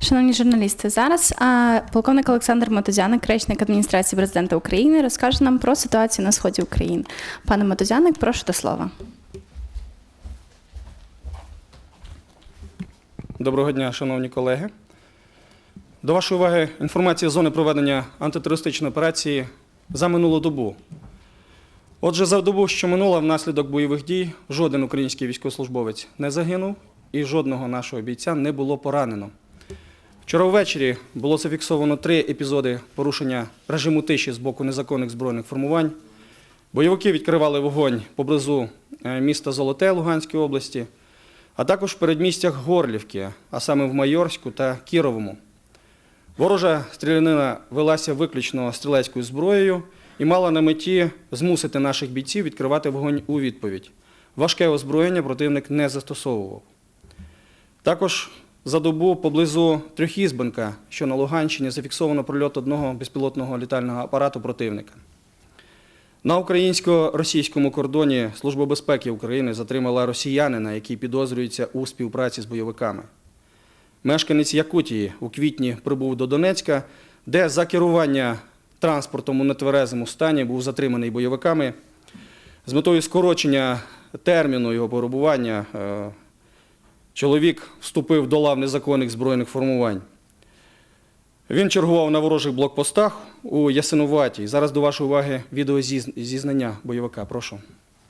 Шановні журналісти, зараз а, полковник Олександр Мотозяник, речник адміністрації президента України, розкаже нам про ситуацію на сході України. Пане Мотозяник, прошу до слова. Доброго дня, шановні колеги. До вашої уваги інформація зони проведення антитерористичної операції за минулу добу. Отже, за добу, що минула, внаслідок бойових дій, жоден український військовослужбовець не загинув і жодного нашого бійця не було поранено. Вчора ввечері було зафіксовано три епізоди порушення режиму тиші з боку незаконних збройних формувань. Бойовики відкривали вогонь поблизу е, міста Золоте Луганської області, а також в передмістях Горлівки, а саме в Майорську та Кіровому. Ворожа стрілянина велася виключно стрілецькою зброєю і мала на меті змусити наших бійців відкривати вогонь у відповідь. Важке озброєння противник не застосовував. Також за добу поблизу Трьохізбенка, що на Луганщині, зафіксовано прольот одного безпілотного літального апарату противника. На українсько-російському кордоні Служба безпеки України затримала росіянина, який підозрюється у співпраці з бойовиками. Мешканець Якутії у квітні прибув до Донецька, де за керування транспортом у нетверезому стані був затриманий бойовиками. З метою скорочення терміну його перебування е, чоловік вступив до лав незаконних збройних формувань. Він чергував на ворожих блокпостах у Ясинуваті. Зараз до вашої уваги відеозізнання бойовика. Прошу.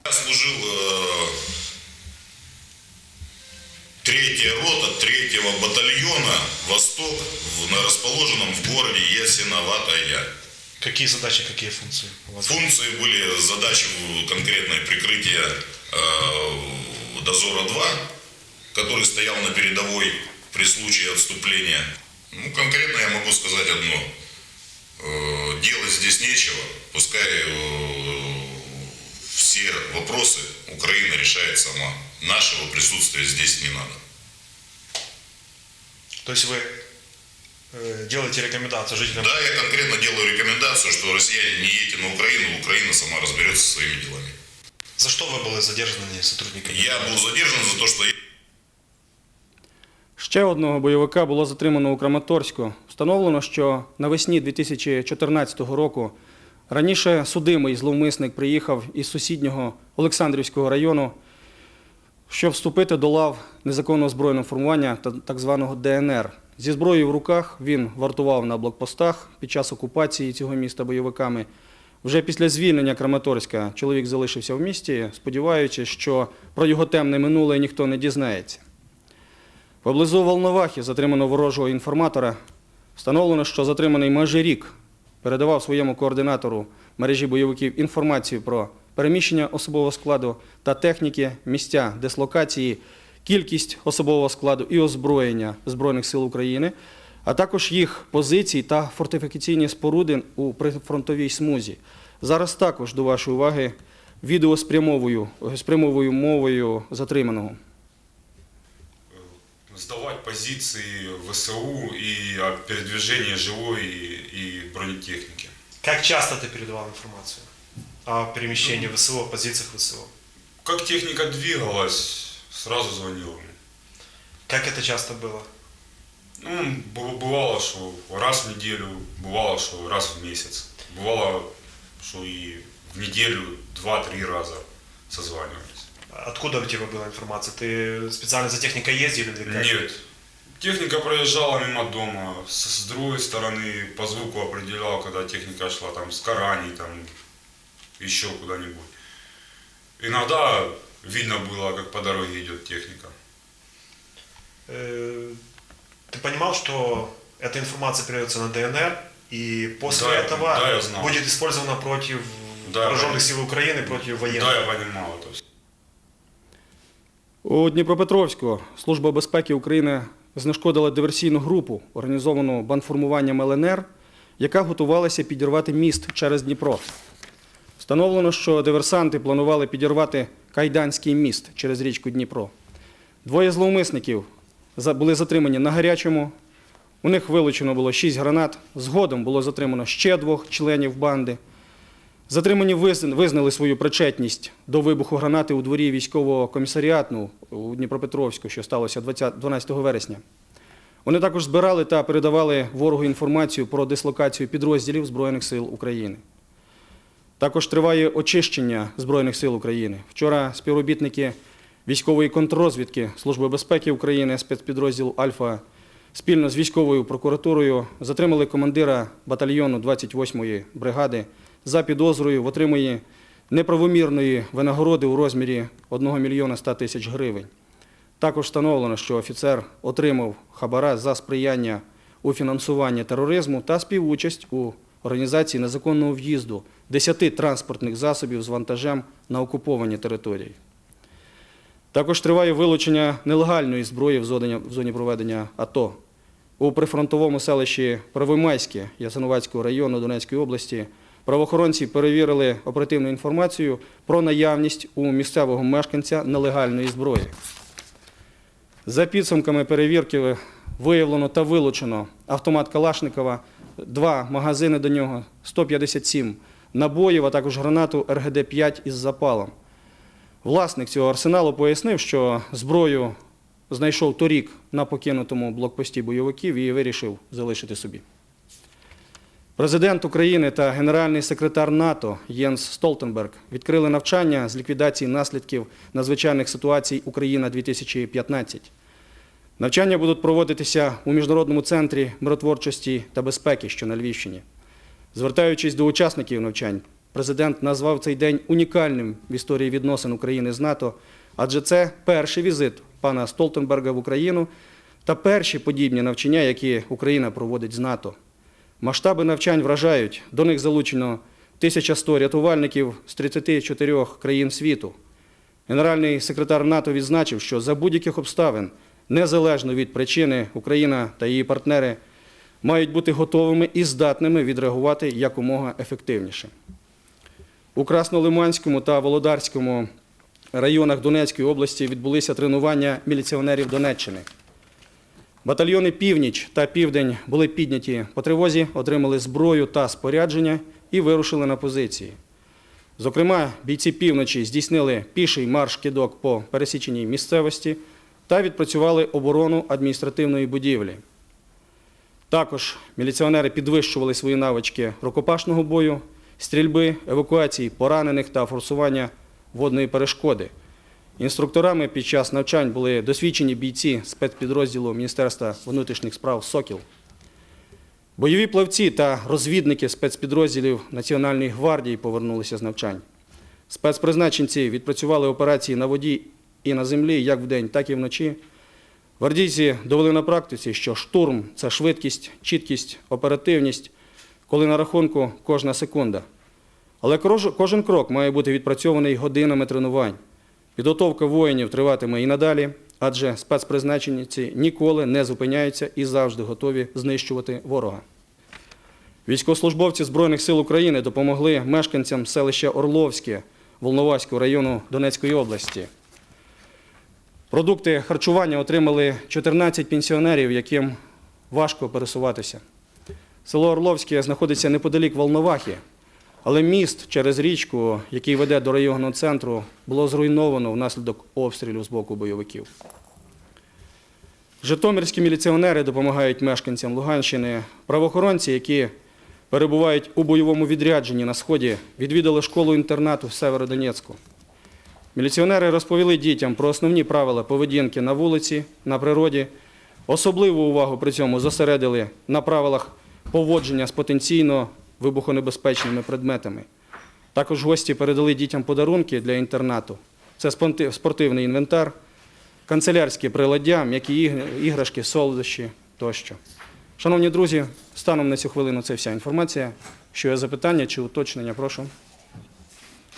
Я служил э, третья рота третьего батальона «Восток», в- на расположенном в городе Ясиноватая. Какие задачи, какие функции у вас? Функции были задачи в- конкретное прикрытие э, «Дозора-2», который стоял на передовой при случае отступления. Ну, конкретно я могу сказать одно. Э, делать здесь нечего. Пускай э, все вопросы Украина решает сама. Нашего присутствия здесь не надо. То есть вы э, делаете рекомендацию жителям? Да, я конкретно делаю рекомендацию, что россияне не едете на Украину, Украина сама разберется со своими делами. За что вы были задержаны сотрудниками? Я был задержан за то, что я Ще одного бойовика було затримано у Краматорську. Встановлено, що навесні 2014 року раніше судимий зловмисник приїхав із сусіднього Олександрівського району, щоб вступити до лав незаконного збройного формування та так званого ДНР. Зі зброєю в руках він вартував на блокпостах під час окупації цього міста бойовиками. Вже після звільнення Краматорська чоловік залишився в місті, сподіваючись, що про його темне минуле ніхто не дізнається. Поблизу Волновахи затримано ворожого інформатора. Встановлено, що затриманий майже рік передавав своєму координатору мережі бойовиків інформацію про переміщення особового складу та техніки, місця дислокації, кількість особового складу і озброєння Збройних сил України, а також їх позицій та фортифікаційні споруди у прифронтовій смузі. Зараз також до вашої уваги відео спрямовую, спрямовою мовою затриманого. Сдавать позиции ВСУ и о передвижении живой и, и бронетехники. Как часто ты передавал информацию о перемещении ВСУ, о позициях ВСУ? Как техника двигалась, сразу звонил ему. Как это часто было? Ну, бывало, что раз в неделю, бывало, что раз в месяц. Бывало, что и в неделю два-три раза созванивались. Откуда у тебя была информация? Ты специально за техникой ездил или как? Нет. Техника проезжала мимо дома, с, с другой стороны по звуку определял, когда техника шла там с Карани, там еще куда-нибудь. Иногда видно было, как по дороге идет техника. Э, Ты понимал, что эта информация передается на ДНР, и после Да, этого да, будет использована против Да, вооруженных сил Украины, против военных? Да, я понимал это все. У Дніпропетровську Служба безпеки України знешкодила диверсійну групу, організовану банформуванням ЛНР, яка готувалася підірвати міст через Дніпро. Встановлено, що диверсанти планували підірвати Кайданський міст через річку Дніпро. Двоє зловмисників були затримані на гарячому. У них вилучено було шість гранат. Згодом було затримано ще двох членів банди. Затримані визнали свою причетність до вибуху гранати у дворі військового комісаріату у Дніпропетровську, що сталося 12 вересня. Вони також збирали та передавали ворогу інформацію про дислокацію підрозділів Збройних сил України. Також триває очищення Збройних сил України. Вчора співробітники військової контррозвідки Служби безпеки України, спецпідрозділу Альфа спільно з військовою прокуратурою затримали командира батальйону 28-ї бригади за підозрою в отриманні неправомірної винагороди у розмірі 1 мільйона 100 тисяч гривень. Також встановлено, що офіцер отримав хабара за сприяння у фінансуванні тероризму та співучасть у організації незаконного в'їзду 10 транспортних засобів з вантажем на окуповані території. Також триває вилучення нелегальної зброї в зоні, проведення АТО. У прифронтовому селищі Первомайське Ясиновацького району Донецької області правоохоронці перевірили оперативну інформацію про наявність у місцевого мешканця нелегальної зброї. За підсумками перевірки виявлено та вилучено автомат Калашникова, два магазини до нього, 157 набоїв, а також гранату РГД-5 із запалом. Власник цього арсеналу пояснив, що зброю знайшов торік на покинутому блокпості бойовиків і вирішив залишити собі. Президент України та генеральний секретар НАТО Єнс Столтенберг відкрили навчання з ліквідації наслідків надзвичайних ситуацій Україна 2015. Навчання будуть проводитися у Міжнародному центрі миротворчості та безпеки, що на Львівщині. Звертаючись до учасників навчань, президент назвав цей день унікальним в історії відносин України з НАТО, адже це перший візит пана Столтенберга в Україну та перші подібні навчання, які Україна проводить з НАТО. Масштаби навчань вражають. До них залучено 1100 рятувальників з 34 країн світу. Генеральний секретар НАТО відзначив, що за будь-яких обставин, незалежно від причини, Україна та її партнери мають бути готовими і здатними відреагувати якомога ефективніше. У Краснолиманському та Володарському районах Донецької області відбулися тренування міліціонерів Донеччини. Батальйони Північ та Південь були підняті по тривозі, отримали зброю та спорядження і вирушили на позиції. Зокрема, бійці півночі здійснили піший марш кидок по пересіченій місцевості та відпрацювали оборону адміністративної будівлі. Також міліціонери підвищували свої навички рукопашного бою, стрільби, евакуації поранених та форсування водної перешкоди. Інструкторами під час навчань були досвідчені бійці спецпідрозділу Міністерства внутрішніх справ Сокіл. Бойові плавці та розвідники спецпідрозділів Національної гвардії повернулися з навчань. Спецпризначенці відпрацювали операції на воді і на землі як вдень, так і вночі. Гвардійці довели на практиці, що штурм це швидкість, чіткість, оперативність, коли на рахунку кожна секунда. Але кожен крок має бути відпрацьований годинами тренувань. Підготовка воїнів триватиме і надалі, адже спецпризначенці ніколи не зупиняються і завжди готові знищувати ворога. Військовослужбовці Збройних сил України допомогли мешканцям селища Орловське Волноваського району Донецької області. Продукти харчування отримали 14 пенсіонерів, яким важко пересуватися. Село Орловське знаходиться неподалік Волновахи, але міст через річку, який веде до районного центру, було зруйновано внаслідок обстрілів з боку бойовиків. Житомирські міліціонери допомагають мешканцям Луганщини. Правоохоронці, які перебувають у бойовому відрядженні на сході, відвідали школу-інтернату в Северодонецьку. Міліціонери розповіли дітям про основні правила поведінки на вулиці, на природі. Особливу увагу при цьому зосередили на правилах поводження з потенційно вибухонебезпечними предметами. Також гості передали дітям подарунки для інтернату. Це спортивний інвентар, канцелярські приладдя, м'які іграшки, солодощі тощо. Шановні друзі, станом на цю хвилину це вся інформація. Що є запитання чи уточнення, прошу.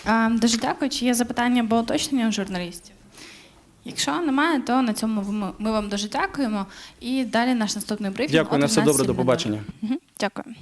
А, Дуже дякую. Чи є запитання або уточнення у журналістів? Якщо немає, то на цьому ми- ми вам дуже дякуємо. І далі наш наступний брифінг. Дякую, на все добре, до побачення. Дякую.